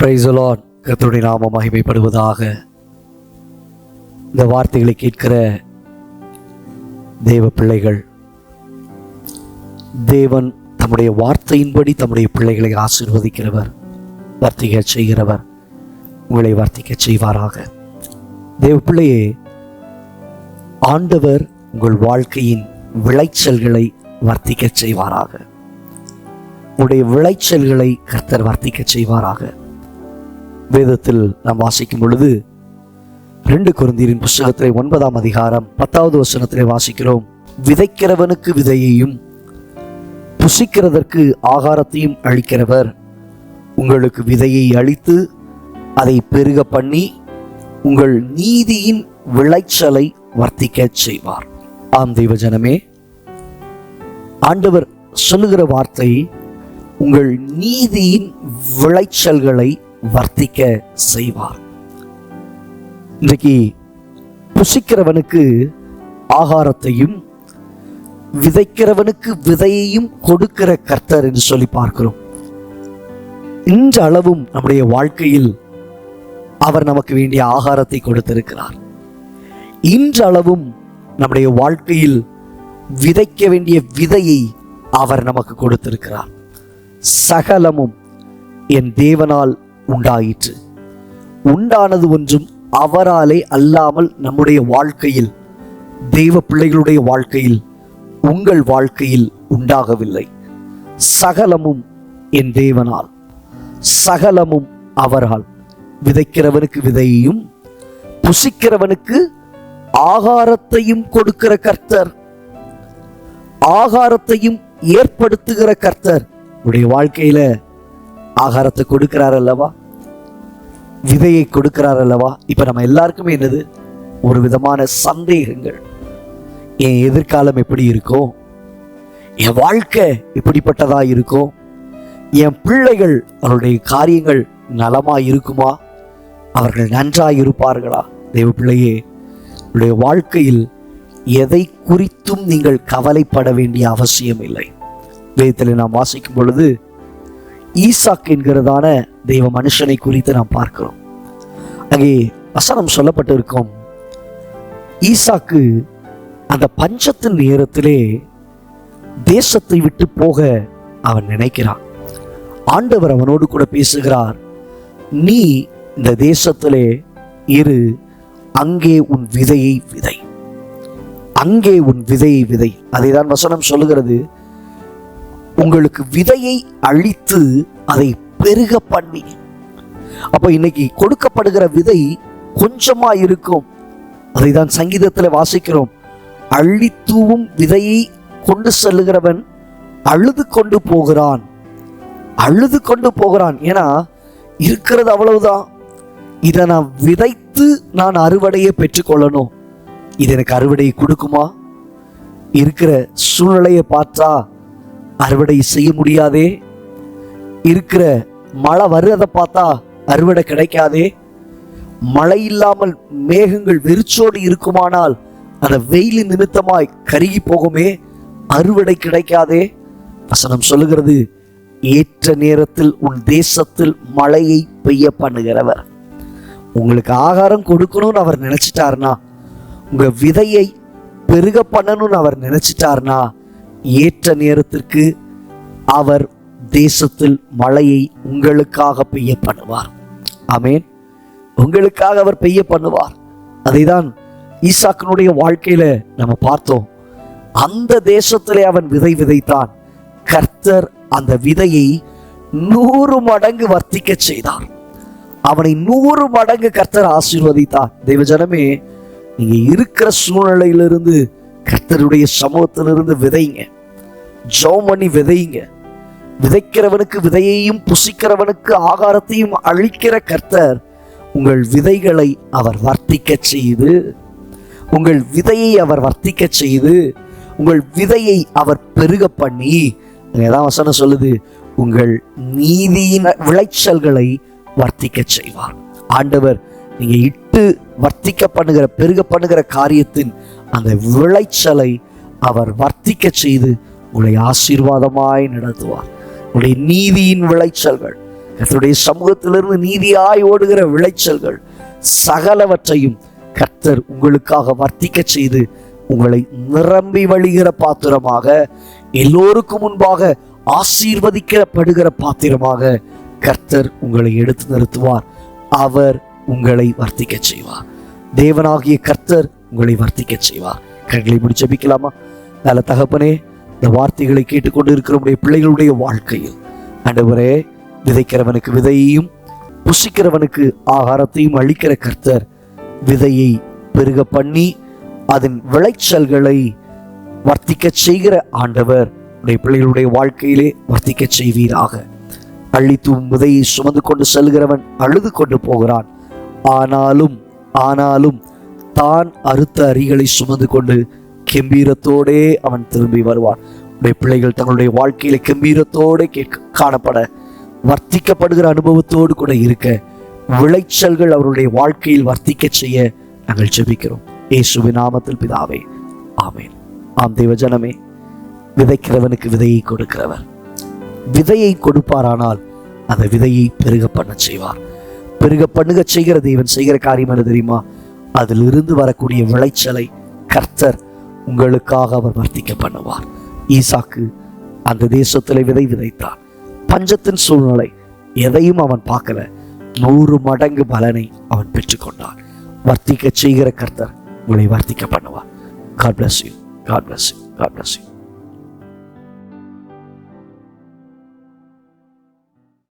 பிரைசலான் கர்த்தருடைய நாம மகிமைப்படுவதாக. இந்த வார்த்தைகளை கேட்கிற தேவ பிள்ளைகள் தேவன் தம்முடைய வார்த்தையின்படி தம்முடைய பிள்ளைகளை ஆசீர்வதிக்கிறவர் வர்த்திக்க செய்கிறவர் உங்களை வர்த்திக்க செய்வாராக. தேவ பிள்ளையே ஆண்டவர் உங்கள் வாழ்க்கையின் விளைச்சல்களை வர்த்திக்க செய்வாராக. உங்களுடைய விளைச்சல்களை கர்த்தர் வர்த்திக்க செய்வாராக. வேதத்தில் நாம் வாசிக்கும் பொழுது ரெண்டு குருந்தீரின் புஸ்தகத்திலே ஒன்பதாம் அதிகாரம் பத்தாவது வசனத்திலே வாசிக்கிறோம். விதைக்கிறவனுக்கு விதையையும் புசிக்கிறதற்கு ஆகாரத்தையும் அளிக்கிறவர். உங்களுக்கு விதையை அளித்து அதை பெருக பண்ணி உங்கள் நீதியின் விளைச்சலை வர்த்திக்க செய்வார். ஆம் தெய்வ ஜனமே ஆண்டவர் சொல்லுகிற வார்த்தை உங்கள் நீதியின் விளைச்சல்களை வர்த்திக்க செய்வார். இன்றைக்கு புசிக்கிறவனுக்கு ஆகாரத்தையும் விதைக்கிறவனுக்கு விதையையும் கொடுக்கிற கர்த்தர் என்று சொல்லி பார்க்கிறோம். இன்ற அளவும் நம்முடைய வாழ்க்கையில் அவர் நமக்கு வேண்டிய ஆகாரத்தை கொடுத்திருக்கிறார். இன்றளவும் நம்முடைய வாழ்க்கையில் விதைக்க வேண்டிய விதையை அவர் நமக்கு கொடுத்திருக்கிறார். சகலமும் என் தேவனால் உண்டாயிற்று. உண்டானது ஒன்றும் அவராலே அல்லாமல் நம்முடைய வாழ்க்கையில் தெய்வ பிள்ளைகளுடைய வாழ்க்கையில் உங்கள் வாழ்க்கையில் உண்டாகவில்லை. சகலமும் என் தேவனால் சகலமும் அவரால். விதைக்கிறவனுக்கு விதையையும் புசிக்கிறவனுக்கு ஆகாரத்தையும் கொடுக்கிற கர்த்தர். ஆகாரத்தையும் ஏற்படுத்துகிற கர்த்தர். உடைய வாழ்க்கையில ஆகாரத்தை கொடுக்கிறார் அல்லவா? விதையை கொடுக்கிறார் அல்லவா? இப்போ நம்ம எல்லாருக்குமே என்னது? ஒரு விதமான சந்தேகங்கள். என் எதிர்காலம் எப்படி இருக்கும்? என் வாழ்க்கை இப்படிப்பட்டதா இருக்கும்? என் பிள்ளைகள் அவருடைய காரியங்கள் நலமா இருக்குமா? அவர்கள் நன்றாக இருப்பார்களா? தெய்வ பிள்ளையே உங்களுடைய வாழ்க்கையில் எதை குறித்தும் நீங்கள் கவலைப்பட வேண்டிய அவசியம் இல்லை வேதத்தில் நாம் வாசிக்கும் பொழுது ஈசாக் என்கிறதான தெய்வ மனுஷனை குறித்து நாம் பார்க்கிறோம். அங்கே வசனம் சொல்லப்பட்டிருக்கும். ஈசாக்கு அந்த பஞ்சத்தின் நேரத்திலே தேசத்தை விட்டு போக அவன் நினைக்கிறான். ஆண்டவர் அவனோடு கூட பேசுகிறார் நீ இந்த தேசத்திலே இரு அங்கே உன் விதையை விதை. அங்கே உன் விதையை விதை. அதைதான் வசனம் சொல்லுகிறது. உங்களுக்கு விதையை அழித்து அதை பெருக பண்ணி அப்ப இன்னைக்கு கொடுக்கப்படுகிற விதை கொஞ்சமா இருக்கும். அதை தான் சங்கீதத்தில் வாசிக்கிறோம். அள்ளித்தூவும் விதையை கொண்டு செல்லுகிறவன் அழுது கொண்டு போகிறான். அழுது கொண்டு போகிறான். ஏன்னா இருக்கிறது அவ்வளவுதான். இதை நான் விதைத்து நான் அறுவடையை பெற்றுக்கொள்ளணும். இது எனக்கு அறுவடையை கொடுக்குமா? இருக்கிற சூழ்நிலையை பார்த்தா அறுவடை செய்ய முடியாதே. இருக்கிற மழை வருவதை பார்த்தா அறுவடை கிடைக்காதே. மழை இல்லாமல் மேகங்கள் வெறிச்சோடு இருக்குமானால் அந்த வெயில் நிமித்தமாய் கருகி போகுமே. அறுவடை கிடைக்காதே. வசனம் சொல்லுகிறது ஏற்ற நேரத்தில் உன் தேசத்தில் மழையை பெய்ய பண்ணுகிறவர். உங்களுக்கு ஆகாரம் கொடுக்கணும்னு அவர் நினைச்சிட்டாருனா உங்க விதையை பெருக பண்ணணும்னு அவர் நினைச்சிட்டாருனா ஏற்ற நேரத்திற்கு அவர் தேசத்தில் மழையை உங்களுக்காக பெய்ய பண்ணுவார் ஆமேன். உங்களுக்காக அவர் பெய்ய பண்ணுவார் அதைதான் ஈசாக்கனுடைய வாழ்க்கையில நம்ம பார்த்தோம். அந்த தேசத்திலே அவன் விதை விதைத்தான். கர்த்தர் அந்த விதையை நூறு மடங்கு வர்த்திக்க செய்தார். அவனை நூறு மடங்கு கர்த்தர் ஆசீர்வதித்தார் தெய்வ ஜனமே நீங்க இருக்கிற சூழ்நிலையிலிருந்து கர்த்தருடைய சமூகத்திலிருந்து விதைங்க. ஜோம் பண்ணி விதைங்க. விதைக்கிறவனுக்கு விதையையும் புசிக்கிறவனுக்கு ஆகாரத்தையும் அழிக்கிற கர்த்தர் உங்கள் விதைகளை அவர் வர்த்திக்க செய்து உங்கள் விதையை அவர் வர்த்திக்க செய்து உங்கள் விதையை அவர் பெருக பண்ணி ஏதாவது வசனம் சொல்லுது உங்கள் நீதியின் விளைச்சல்களை வர்த்திக்க செய்வார். ஆண்டவர் நீங்க இட்டு வர்த்திக்க பண்ணுகிற பெருக பண்ணுகிற காரியத்தின் அந்த விளைச்சலை அவர் வர்த்திக்க செய்து உங்களை ஆசீர்வாதமாய் நடத்துவார். உங்களுடைய நீதியின் விளைச்சல்கள் கர்த்தருடைய சமூகத்திலிருந்து நீதியாய் ஓடுகிற விளைச்சல்கள் சகலவற்றையும் கர்த்தர் உங்களுக்காக வர்த்திக்க செய்து உங்களை நிரம்பி வழிகிற பாத்திரமாக எல்லோருக்கும் முன்பாக ஆசீர்வதிக்கப்படுகிற பாத்திரமாக கர்த்தர் உங்களை எடுத்து நிறுத்துவார். அவர் உங்களை வர்த்திக்க செய்வார். தேவனாகிய கர்த்தர் உங்களை வர்த்திக்க செய்வார் கண்களை முடிச்சு ஜெபிக்கலாமா? நல்ல தகப்பனே இந்த வார்த்தைகளை கேட்டுக்கொண்டு இருக்கிறவருடைய பிள்ளைகளுடைய வாழ்க்கையில். ஆண்டவரே விதைக்கிறவனுக்கு விதையையும் புசிக்கிறவனுக்கு ஆகாரத்தையும் அளிக்கிற கர்த்தர் விதையை பெருக பண்ணி அதன் விளைச்சல்களை வர்த்திக்க செய்கிற ஆண்டவர் உடைய பிள்ளைகளுடைய வாழ்க்கையிலே வர்த்திக்க செய்வீராக. அள்ளித்தூம் விதையை சுமந்து கொண்டு செல்கிறவன் அழுது கொண்டு போகிறான். ஆனாலும் ஆனாலும் தான் அறுத்த அரிகளை சுமந்து கொண்டு கெம்பீரத்தோடே அவன் திரும்பி வருவான். உடைய பிள்ளைகள் தங்களுடைய வாழ்க்கையில கெம்பீரத்தோடு கேட்க காணப்பட வர்த்திக்கப்படுகிற அனுபவத்தோடு கூட இருக்க விளைச்சல்கள் அவருடைய வாழ்க்கையில் வர்த்திக்க செய்ய நாங்கள் ஜெபிக்கிறோம். இயேசுவின் நாமத்தில் பிதாவே ஆமேன். ஆம் தெய்வ ஜனமே விதைக்கிறவனுக்கு விதையை கொடுக்கிறவர். விதையை கொடுப்பாரானால் அந்த விதையை பெருக பண்ண செய்வார். பெருக பண்ணுக செய்கிற தேவன் செய்கிற காரியம் என்ன தெரியுமா? அதிலிருந்து வரக்கூடிய விளைச்சலை கர்த்தர் உங்களுக்காக அவர் வர்த்திக்க பண்ணுவார். ஈசாக்கு அந்த தேசத்தில் விதை விதைத்தான். பஞ்சத்தின் சூழ்நிலை எதையும் அவன் பார்க்கல. நூறு மடங்கு பலனை அவன் பெற்றுக்கொண்டான். வர்த்திக்க செய்கிற கர்த்தர் உங்களை வர்த்திக்க பண்ணுவார். God bless you God bless you God bless you